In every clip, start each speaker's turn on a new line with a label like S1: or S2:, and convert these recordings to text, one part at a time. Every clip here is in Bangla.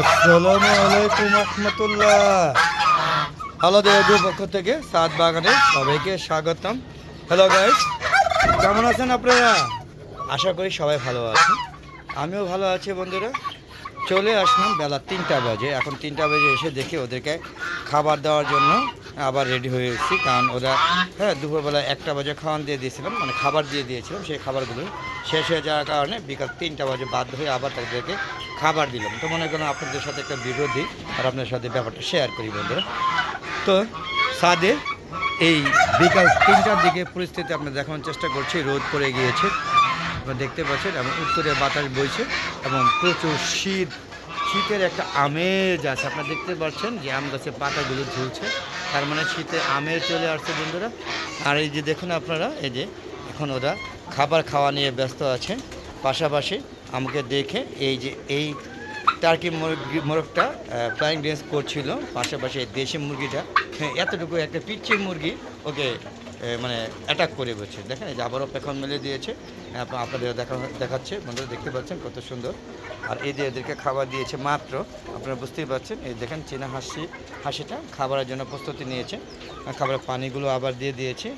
S1: আসসালামু আলাইকুম রহমতুল্লাহ। আলাদা এডুর পক্ষ থেকে সাত বাগানে সবাইকে স্বাগতম। হ্যালো গাইস কেমন আছেন আপনারা? আশা করি সবাই ভালো আছেন। আমিও ভালো আছি বন্ধুরা। চলে আসলাম বেলা তিনটা বাজে। এখন তিনটা বাজে এসে দেখি ওদেরকে খাবার দেওয়ার জন্য আবার রেডি হয়ে এসেছি। কারণ ওরা হ্যাঁ দুপুরবেলা একটা বাজে খাওয়ান দিয়ে দিয়েছিলাম মানে খাবার দিয়ে দিয়েছিলাম। সেই খাবারগুলো শেষ হয়ে যাওয়ার কারণে বিকাল তিনটা বাজে বাধ্য হয়ে আবার তাদেরকে খাবার দিলাম। তো মনে করেন আপনাদের সাথে একটা বিরোধী আর আপনাদের সাথে ব্যাপারটা শেয়ার করি বন্ধুরা। তো সাদে এই বিকাল তিনটার দিকে পরিস্থিতি আপনার দেখানোর চেষ্টা করছি। রোদ পড়ে গিয়েছে আপনারা দেখতে পাচ্ছেন, এবং উত্তরে বাতাস বইছে, এবং প্রচুর শীত, শীতের একটা আমেজ আছে। আপনারা দেখতে পাচ্ছেন যে আম গাছের পাতাগুলো ঝুলছে, তার মানে শীতে আমেজ চলে আসছে বন্ধুরা। আর এই যে দেখুন আপনারা, এই যে এখন ওরা খাবার খাওয়া নিয়ে ব্যস্ত আছেন। পাশাপাশি আমাকে দেখে এই যে এই টার্কি মুরগি মোরগটা ফ্লাইং ড্যান্স করছিল পাশাপাশি এই দেশি মুরগিটা হ্যাঁ, এতটুকু একটা পিচ্ছি মুরগি ওকে মানে অ্যাটাক করে বলছে দেখেন এই যে আবারও পেখন মেলে দিয়েছে আপনাদের দেখা দেখাচ্ছে বন্ধুরা দেখতে পাচ্ছেন কত সুন্দর। আর এই যে এদেরকে খাবার দিয়েছে মাত্র আপনারা বুঝতেই পারছেন এই দেখেন চীনা হাসি হাসিটা খাবারের জন্য প্রস্তুতি নিয়েছে। খাবারের পানিগুলো আবার দিয়ে দিয়েছে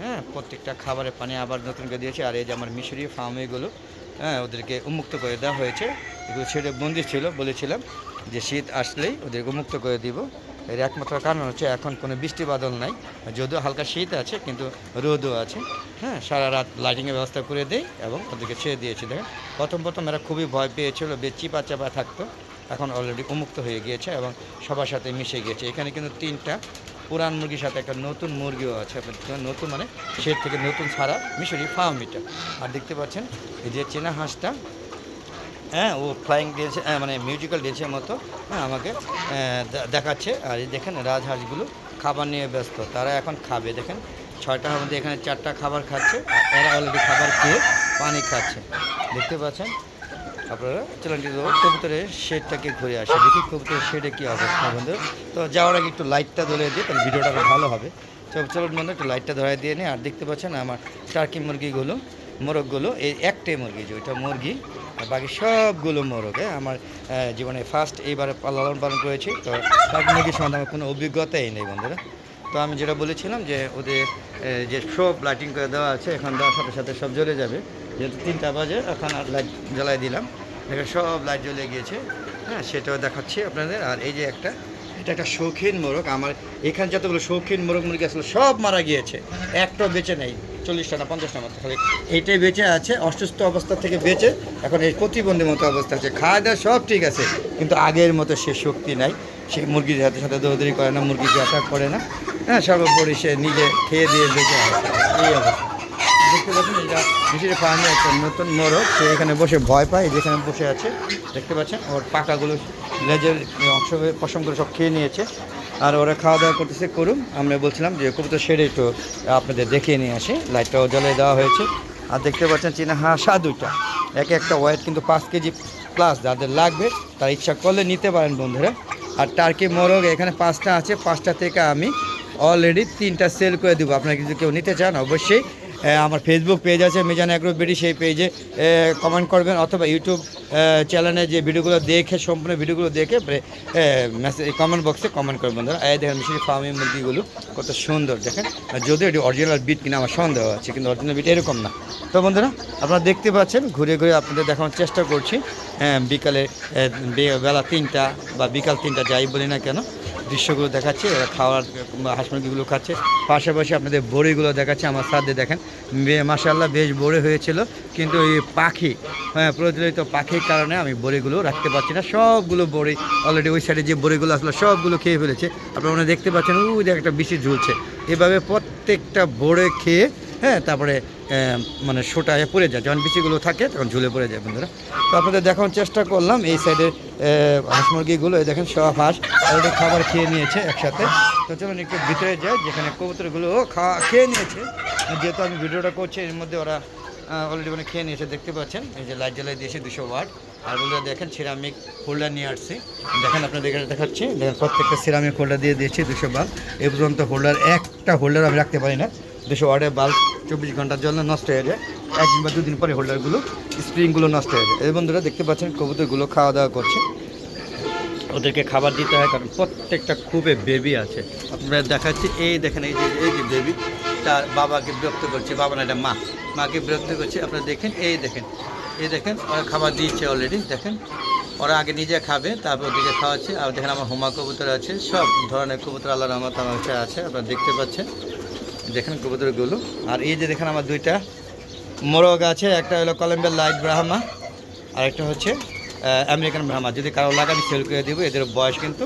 S1: হ্যাঁ প্রত্যেকটা খাবারের পানি আবার নতুন করে দিয়েছে। আর এই যে আমার মিশরি ফার্ম এগুলো হ্যাঁ ওদেরকে উন্মুক্ত করে দেওয়া হয়েছে। এগুলো ছেড়ে বন্দি ছিল, বলেছিলাম যে শীত আসলেই ওদেরকে মুক্ত করে দিব। এর একমাত্র কারণ হচ্ছে এখন কোনো বৃষ্টি বাদল নাই। যদিও হালকা শীত আছে, কিন্তু রোদও আছে। হ্যাঁ সারা রাত লাইটিংয়ের ব্যবস্থা করে দেই এবং ওদেরকে ছেড়ে দিয়েছি। দেখেন, প্রথম প্রথম এরা খুবই ভয় পেয়েছিল বেশ চিপা চাপা থাকতো। এখন অলরেডি উন্মুক্ত হয়ে গিয়েছে এবং সবার সাথে মিশে গিয়েছে। এখানে কিন্তু তিনটা পুরান মুরগির সাথে একটা নতুন মুরগিও আছে, আপনার নতুন মানে সের থেকে নতুন ছাড়া মিশরি ফার্ম এটা। আর দেখতে পাচ্ছেন, এই যে চেনা হাঁসটা হ্যাঁ ও ফ্লাইং ডেন্স মানে মিউজিক্যাল ডেন্সের মতো হ্যাঁ আমাকে দেখাচ্ছে। আর এই দেখেন রাজহাঁসগুলো খাবার নিয়ে ব্যস্ত, তারা এখন খাবে, দেখেন। ছয়টার মধ্যে এখানে চারটা খাবার খাচ্ছে, আর এরা অলরেডি খাবার খেয়ে পানি খাচ্ছে। দেখতে পাচ্ছেন আপনারা চ্যানেলটি কবুতরের শেডটাকে ঘুরে আসে দেখি কবুতরের শেডে কী অবস্থা বন্ধু। তো যাওয়ার আগে একটু লাইটটা ধরে দিয়ে, তাহলে ভিডিওটা ভালো হবে। চল চলুন বন্ধু, একটু লাইটটা ধরাই দিয়ে নিই। আর দেখতে পাচ্ছেন আমার টার্কি মুরগিগুলো, মোরগগুলো, এই একটাই মুরগি যে, ওইটা মুরগি। আর বাকি সবগুলো মোরগ হ্যাঁ? আমার জীবনে ফার্স্ট এইবারে লালন পালন করেছি। তো টার্কি মুরগির সম্বন্ধে আমার কোনো অভিজ্ঞতাই নেই বন্ধুরা। তো আমি যেটা বলেছিলাম যে, ওদের যে সব লাইটিং করে দেওয়া আছে, এখন দেওয়ার সাথে সাথে সব জ্বলে যাবে। যেহেতু তিনটা বাজে, এখন আর লাইট জ্বালাই দিলাম। দেখে সব লাইট জ্বলে গিয়েছে। হ্যাঁ সেটাও দেখাচ্ছি আপনাদের। আর এই যে একটা, এটা একটা শৌখিন মোরগ। আমার এখানে যতগুলো শৌখিন মোরগ মুরগি আসলে সব মারা গিয়েছে। একটাও বেঁচে নেই। চল্লিশটা না, পঞ্চাশটা মতো খালি। এটাই বেঁচে আছে, অসুস্থ অবস্থা থেকে বেঁচে। এখন এই প্রতিবন্ধী মতো অবস্থা আছে। খাওয়া দাওয়া সব ঠিক আছে। কিন্তু আগের মতো সে শক্তি নাই। সে মুরগির সাথে সাথে দৌড়দৌড়ি করে না, মুরগি অ্যাটাক করে না। হ্যাঁ সর্বোপরি সে নিজে খেয়ে দিয়ে বেঁচে আছে। এই অবস্থা। দেখতে পাচ্ছেন, এটা মিশির ফার্মে একটা নতুন মোরগ। সে এখানে বসে ভয় পায় যেখানে বসে আছে, দেখতে পাচ্ছেন, ওর পাকাগুলো লেজের অংশ পশমগুলো সব খেয়ে নিয়েছে। আর ওরা খাওয়া দাওয়া করতেছে করুন আমরা বলছিলাম যে, কবুতর সেরে একটু আপনাদের দেখিয়ে নিয়ে আসি। লাইটটাও জ্বালিয়ে দেওয়া হয়েছে। আর দেখতে পাচ্ছেন, চীনা হাঁসা দুইটা। এক একটা ওয়েট কিন্তু পাঁচ কেজি প্লাস যাদের লাগবে, তার ইচ্ছা করলে নিতে পারেন বন্ধুরা। আর টার্কি মোরগ, এখানে পাঁচটা আছে। পাঁচটা থেকে আমি অলরেডি তিনটা সেল করে দেবো। আপনারা কিছু কেউ নিতে চান, অবশ্যই আমার ফেসবুক পেজ আছে মিজান অ্যাগ্রো বিডি সেই পেজে কমেন্ট করবেন অথবা ইউটিউব চ্যানেলে যে ভিডিওগুলো দেখে সম্পূর্ণ ভিডিওগুলো দেখে মেসেজ কমেন্ট বক্সে কমেন্ট করবেন বন্ধুরা। এই দেখেন মিশরি ফার্মি মুরগিগুলো কত সুন্দর দেখেন। যদিও এটি অরিজিনাল বিট কিনা আমার সন্দেহ আছে কিন্তু অরিজিনাল বিট এরকম না। তো বন্ধুরা আপনারা দেখতে পাচ্ছেন ঘুরে ঘুরে আপনাদের দেখানোর চেষ্টা করছি। হ্যাঁ, বিকালে বেলা তিনটা বা বিকাল তিনটা যাই বলি না কেন দৃশ্যগুলো দেখাচ্ছে ওরা খাওয়ার হাঁস মুরগিগুলো খাচ্ছে। পাশাপাশি আপনাদের বড়িগুলো দেখাচ্ছে, আমার সাথে দেখেন। মাসাল্লাহ বেশ বড়ে হয়েছিল। কিন্তু এই পাখি হ্যাঁ প্রচলিত পাখির কারণে আমি বড়িগুলো রাখতে পারছি না। সবগুলো বড়ি অলরেডি ওই সাইডে যে বড়িগুলো আসলে, সবগুলো খেয়ে ফেলেছে। আপনারা ওখানে দেখতে পাচ্ছেন ওই একটা বেশি ঝুলছে। এভাবে প্রত্যেকটা বড়ে খেয়ে হ্যাঁ তারপরে মানে সোটায় পড়ে যায়। যখন বিচিগুলো থাকে, তখন ঝুলে পড়ে যায় বন্ধুরা। তো আপনাদের দেখানোর চেষ্টা করলাম এই সাইডে হাঁস মুরগিগুলো। এই দেখেন, সব হাঁস অলরেডি খাবার খেয়ে নিয়েছে একসাথে। তো চলুন একটু ভিতরে যায় যেখানে কবুতরগুলো খাওয়া খেয়ে নিয়েছে। যেহেতু আমি ভিডিওটা করছি, এর মধ্যে ওরা অলরেডি মানে খেয়ে নিয়েছে, দেখতে পাচ্ছেন? এই যে লাইট জ্বালিয়ে দিয়েছে দুশো ওয়াট। আর বলে দেখেন সিরামিক হোল্ডার নিয়ে আসছি। দেখেন আপনাদের এখানে দেখাচ্ছি। দেখেন, প্রত্যেকটা সিরামিক হোল্ডার দিয়ে দিয়েছি দুশো বাল্ব। এই পর্যন্ত হোল্ডার একটা হোল্ডার আমি রাখতে পারি না। দুশো ওয়াটের বাল্ব চব্বিশ ঘণ্টার জন্য নষ্ট হয়ে যায়। একদিন বা দুদিন পরে হোল্ডারগুলো স্প্রিংগুলো নষ্ট হয়ে যায়। এই বন্ধুরা দেখতে পাচ্ছেন, কবুতরগুলো খাওয়া দাওয়া করছে। ওদেরকে খাবার দিতে হয়, কারণ প্রত্যেকটা খুবই বেবি আছে। আপনারা দেখাচ্ছি, এই দেখেন, এই যে এই যে বেবি তার বাবাকে বিরক্ত করছে। বাবা না, এটা মা। মাকে বিরক্ত করছে। আপনারা দেখেন, এই দেখেন এই দেখেন, ওরা খাবার দিয়েছে অলরেডি দেখেন। ওরা আগে নিজে খাবে, তারপর ওদিকে খাওয়াচ্ছে। আর দেখেন, আমার হোমা কবুতর আছে। সব ধরনের কবুতর আল্লাহ রহমত আমার আছে। আপনারা দেখতে পাচ্ছেন। দেখেন কবুতরগুলো। আর এই যে দেখেন আমার দুইটা মোরগ আছে, একটা হলো কলম্বিয়ার লাইট ব্রাহ্মা, আর একটা হচ্ছে আমেরিকান ব্রাহ্মা। যদি কারও লাগে আমি সেল করে দেবো, এদের বয়স কিন্তু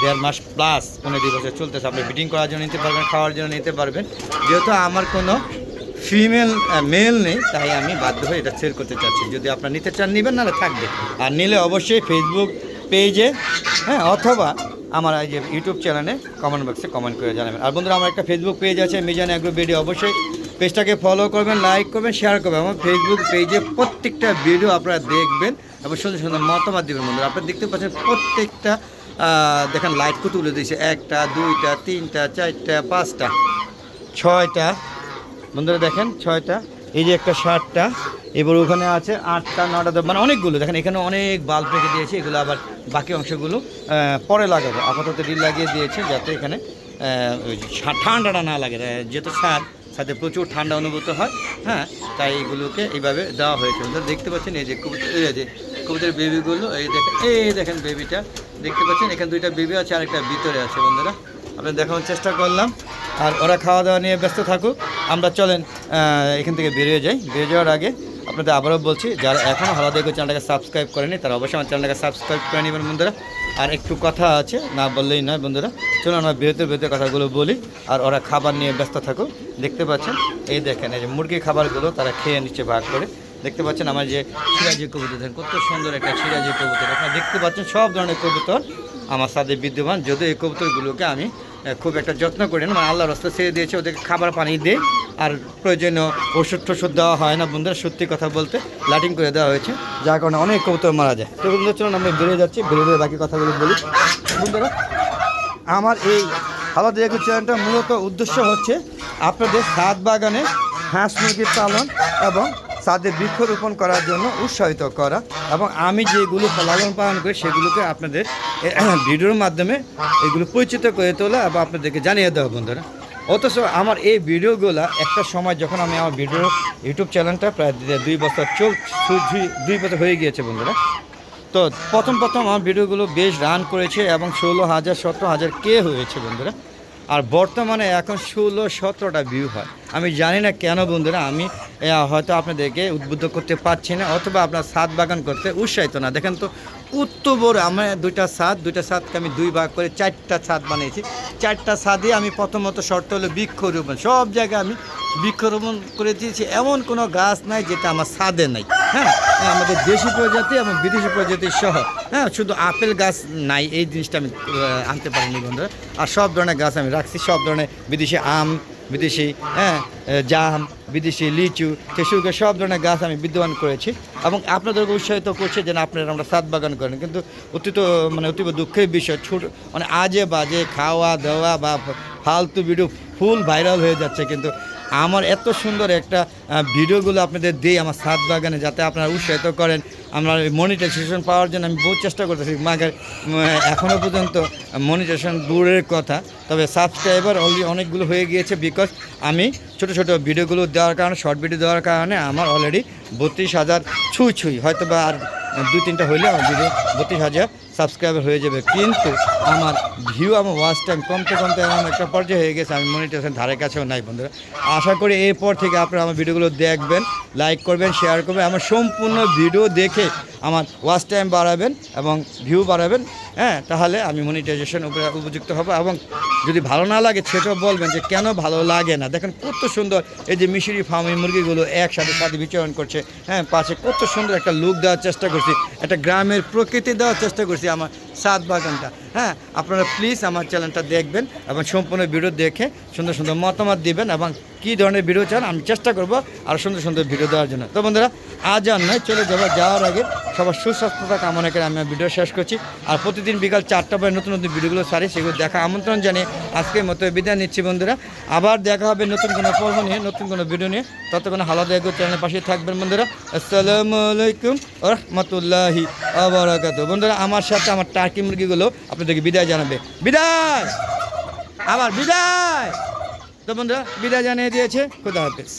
S1: দেড় মাস প্লাস পনেরো দুই বছর চলতেছে। আপনি বিটিং করার জন্য নিতে পারবেন, খাওয়ার জন্য নিতে পারবেন। যেহেতু আমার কোনো ফিমেল মেল নেই, তাই আমি বাধ্য হয়ে এটা সেল করতে চাচ্ছি। যদি আপনার নিতে চান, নেবেন, নাহলে থাকবে। আর নিলে অবশ্যই ফেসবুক পেজে হ্যাঁ অথবা আমার এই যে ইউটিউব চ্যানেলে কমেন্ট বক্সে কমেন্ট করে জানাবেন। আর বন্ধুরা, আমার একটা ফেসবুক পেজ আছে মিজান অ্যাগ্রো ভিডিও অবশ্যই পেজটাকে ফলো করবেন লাইক করবেন শেয়ার করবেন। আমার ফেসবুক পেজে প্রত্যেকটা ভিডিও আপনারা দেখবেন এবং সুন্দর সুন্দর মতামত দেবেন বন্ধুরা। আপনারা দেখতে পাচ্ছেন প্রত্যেকটা দেখেন লাইট কত তুলে দিয়েছে। একটা, দুইটা, তিনটা, চারটা, পাঁচটা, ছয়টা। বন্ধুরা দেখেন, ছয়টা, এই যে একটা ষাটটা। এবার ওখানে আছে আটটা, নটা মানে অনেকগুলো। দেখেন, এখানে অনেক বাল্ব রেখে দিয়েছে। এগুলো আবার বাকি অংশগুলো পরে লাগাবো। আপাতত ডিল লাগিয়ে দিয়েছে যাতে এখানে ঠান্ডাটা না লাগে। যেহেতু ছাদ সাথে প্রচুর ঠান্ডা অনুভূত হয় হ্যাঁ তাই এগুলোকে এইভাবে দেওয়া হয়েছে। দেখতে পাচ্ছেন এই যে কবুতর এই যে কবুতরের বেবিগুলো এই দেখেন এই দেখেন বেবিটা দেখতে পাচ্ছেন, এখানে দুইটা বেবি আছে আর একটা ভিতরে আছে, বন্ধুরা। আপনার দেখানোর চেষ্টা করলাম। আর ওরা খাওয়া দাওয়া নিয়ে ব্যস্ত থাকুক। আমরা চলেন এখান থেকে বেরিয়ে যাই। বেরিয়ে যাওয়ার আগে আপনাদের আবারও বলছি, যারা এখনও ভালো দেখো চ্যানেলটাকে সাবস্ক্রাইব করেনি, তারা অবশ্যই আমার চ্যানেলটাকে সাবস্ক্রাইব করে নেবেন বন্ধুরা। আর একটু কথা আছে, না বললেই নয় বন্ধুরা। চলুন আমরা বেরোতে বেরোতে কথাগুলো বলি, আর ওরা খাবার নিয়ে ব্যস্ত থাকুক। দেখতে পাচ্ছেন, এই দেখেন, এই যে মুরগির খাবারগুলো তারা খেয়ে নিচ্ছে ভাগ করে। দেখতে পাচ্ছেন আমার যে সিরাজি কবুতর, দেখেন কত সুন্দর একটা সিরাজি কবুতর। আপনারা দেখতে পাচ্ছেন সব ধরনের কবুতর আমার সাথে বিদ্যমান, যদিও এই কবুতরগুলোকে আমি খুব একটা যত্ন করি না। মানে আল্লাহ রাস্তা ছেড়ে দিয়েছে, ওদেরকে খাবার পানি দিই আর প্রয়োজনীয় ওষুধ টষুধ দেওয়া হয় না বন্ধুরা, সত্যি কথা বলতে লাটিং করে দেওয়া হয়েছে, যার কারণে অনেক কবুতর মারা যায়। তো বন্ধুরা, চলুন আমরা বেরিয়ে যাচ্ছি, বেরিয়ে বাকি কথাগুলো বলি। বন্ধুরা, আমার এই হালাত রেখে চ্যানেলটা মূলত উদ্দেশ্য হচ্ছে আপনাদের ছাদ বাগানে হাঁস মুরগির পালন এবং ছাদে বৃক্ষরোপণ করার জন্য উৎসাহিত করা এবং আমি যেগুলো লালন পালন করি, সেগুলোকে আপনাদের ভিডিওর মাধ্যমে এগুলো পরিচিত করে তোলা বা আপনাদেরকে জানিয়ে দেওয়া বন্ধুরা। অথচ আমার এই ভিডিওগুলো একটা সময় যখন আমি আমার ভিডিও ইউটিউব চ্যানেলটা প্রায় দুই বছর চল দুই- বছর হয়ে গিয়েছে বন্ধুরা। তো প্রথম প্রথম আমার ভিডিওগুলো বেশ রান করেছে এবং ষোলো হাজার, সতেরো হাজার কে হয়েছে বন্ধুরা। আর বর্তমানে এখন ষোলো, সতেরোটা ভিউ হয়। আমি জানি না কেন বন্ধুরা, আমি হয়তো আপনাদেরকে উদ্বুদ্ধ করতে পারছি না, অথবা আপনার সাত বাগান করতে উৎসাহিত না। দেখেন তো বড়, আমার দুইটা সাত, দুইটা সাতকে আমি দুই ভাগ করে চারটা ছাদ বানিয়েছি। চারটা ছাদে আমি প্রথমত শর্ত হলো বৃক্ষরোপণ সব জায়গায় আমি বৃক্ষরোপণ করে দিয়েছি। এমন কোনো গাছ নাই যেটা আমার ছাদে নাই। হ্যাঁ আমাদের দেশি প্রজাতি এবং বিদেশি প্রজাতি সহ। হ্যাঁ শুধু আপেল গাছ নাই, এই জিনিসটা আমি আনতে পারিনি বন্ধুরা। আর সব ধরনের গাছ আমি রাখছি, সব ধরনের বিদেশি আম, বিদেশি হ্যাঁ জাম, বিদেশি লিচু সেসব সব ধরনের গাছ আমি বিদ্যমান করেছি। এবং আপনাদেরকে উৎসাহিত করছে যেন আপনারা আমরা সাত বাগান করেন। কিন্তু অতীত মানে অতীব দুঃখের বিষয়, ছোট মানে আজে বাজে খাওয়া দাওয়া বা ফালতু ভিডিও ফুল ভাইরাল হয়ে যাচ্ছে। কিন্তু আমার এত সুন্দর একটা ভিডিওগুলো আপনাদের দিই আমার সাত বাগানে যাতে আপনারা উৎসাহিত করেন। আমরা মনিটাইজেশন পাওয়ার জন্য আমি বহু চেষ্টা করতেছি মাকে এখনও পর্যন্ত মনিটাইজেশন দূরের কথা। তবে সাবস্ক্রাইবার অলরেডি অনেকগুলো হয়ে গিয়েছে বিকজ আমি ছোট ছোট ভিডিওগুলো দেওয়ার কারণে শর্ট ভিডিও দেওয়ার কারণে আমার অলরেডি বত্রিশ হাজার ছুঁই ছুঁই। হয়তো বা আর দুই তিনটা হইলে আমার ভিডিও বত্রিশ হাজার সাবস্ক্রাইবার হয়ে যাবে। কিন্তু আমার ভিউ আমার ওয়াচ টাইম কমতে কমতে এমন একটা পর্যায়ে হয়ে গেছে, আমি মনিটেশন ধারে কাছেও নাই বন্ধুরা। আশা করি এরপর থেকে আপনারা আমার ভিডিওগুলো দেখবেন লাইক করবেন শেয়ার করবেন, আমার সম্পূর্ণ ভিডিও দেখে আমার ওয়াচ টাইম বাড়াবেন এবং ভিউ বাড়াবেন হ্যাঁ তাহলে আমি মনিটাইজেশন উপযুক্ত হব এবং যদি ভালো না লাগে সেটাও বলবেন যে কেন ভালো লাগে না। দেখেন কত সুন্দর এই যে মিশরি ফার্মে মুরগিগুলো একসাথে সাথে বিচরণ করছে হ্যাঁ পাশে কত সুন্দর একটা লুক দেওয়ার চেষ্টা করছি, একটা গ্রামের প্রকৃতি দেওয়ার চেষ্টা করছি, আমার সাত বাগানটা হ্যাঁ আপনারা প্লিজ আমার চ্যানেলটা দেখবেন এবং সম্পূর্ণ ভিডিও দেখে সুন্দর সুন্দর মতামত দিবেন এবং কী ধরনের ভিডিও চান আমি চেষ্টা করব আর সুন্দর সুন্দর ভিডিও দেওয়ার জন্য। তো বন্ধুরা, আজ আর নয়, চলে যাব যাওয়ার আগে সবার সুস্বাস্থ্যতা কামনা করে আমি ভিডিও শেষ করছি। আর প্রতিদিন বিকাল চারটা পরে নতুন নতুন ভিডিওগুলো সারি, সেগুলো দেখা আমন্ত্রণ জানিয়ে আজকের মতো বিদায় নিচ্ছি বন্ধুরা। আবার দেখা হবে নতুন কোনো পর্ব নিয়ে, নতুন কোনো ভিডিও নিয়ে। ততক্ষণ হালাদা এগো চ্যানেলের পাশে থাকবেন বন্ধুরা। আসসালামু আলাইকুম রহমতুল্লাহি আবরাকাত বন্ধুরা, আমার সাথে আমার টার্কি মুরগিগুলো আপনাদেরকে বিদায় জানাবে। বিদায়! আবার বিদায়! তো বন্ধুরা, বিদায় জানিয়ে দিয়েছে, খোদা হাফেজ।